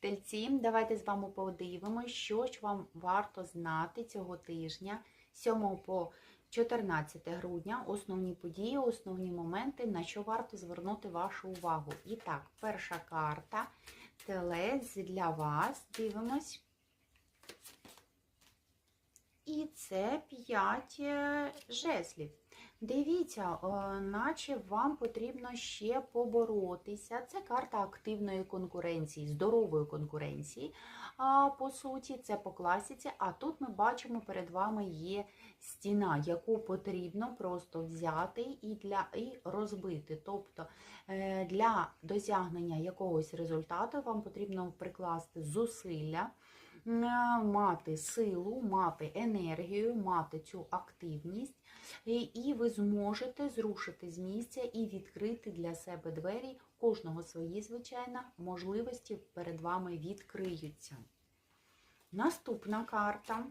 Тельці, давайте з вами подивимося, що ж вам варто знати цього тижня, 7 по 14 грудня, основні події, основні моменти, на що варто звернути вашу увагу. І так, перша карта Телець для вас. Дивимось. І це 5 жезлів. Дивіться, е, наче вам потрібно ще поборотися. Це карта активної конкуренції, здорової конкуренції. По суті, це по класіці. А тут ми бачимо, перед вами є стіна, яку потрібно просто взяти і для і розбити. Тобто е, для досягнення якогось результату вам потрібно прикласти зусилля. Мати силу, мати енергію, мати цю активність, і ви зможете зрушити з місця і відкрити для себе двері. Кожного свої, звичайно, можливості перед вами відкриються. Наступна карта.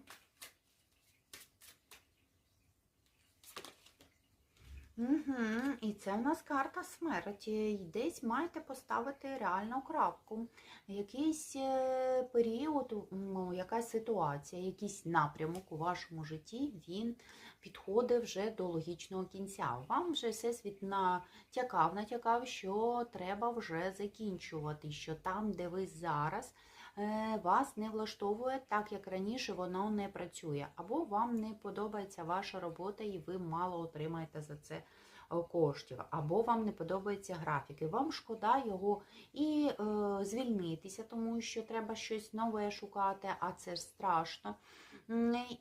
Угу. І це в нас карта смерті. І Десь маєте поставити реальну крапку. Якийсь е, період, ну, якась ситуація, якийсь напрямок у вашому житті, він підходить вже до логічного кінця. Вам вже всесвіт натякав, натякав, що треба вже закінчувати, що там, де ви зараз, вас не влаштовує так, як раніше воно не працює. Або вам не подобається ваша робота, і ви мало отримаєте за це е, коштів, або вам не подобається графік, і вам шкода його і е, звільнитися, тому що треба щось нове шукати, а це страшно.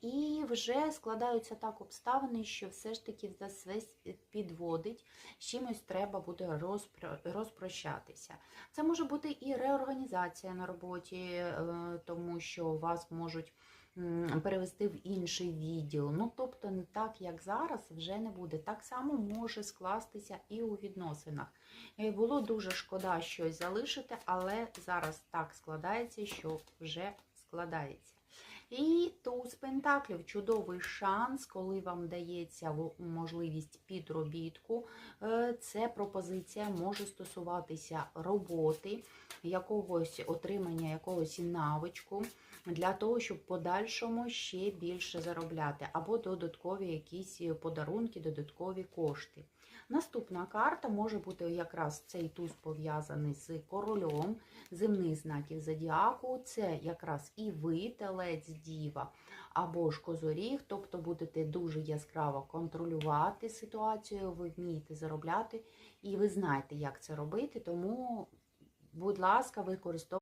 І вже складаються так обставини, що все ж таки за все підводить, з чимось треба буде розпро- розпрощатися. Це може бути і реорганізація на роботі, е, тому що вас можуть перевести в інший відділ. Ну, тобто, не так, як зараз, вже не буде. Так само може скластися і у відносинах. Було дуже шкода щось залишити, але зараз так складається, що вже складається. І туз пентаклів чудовий шанс, коли вам дається можливість підробітку. Е, Це пропозиція може стосуватися роботи, якогось отримання якогось навичку для того, щоб в подальшому ще більше заробляти, або додаткові якісь подарунки, додаткові кошти. Наступна карта може бути якраз цей туз пов'язаний з корольом земних знаків зодіаку. Це якраз і ви, телець, діва або ж козоріг, тобто будете дуже яскраво контролювати ситуацію, ви вмієте заробляти, і ви знаєте, як це робити, тому, будь ласка, використовуйте.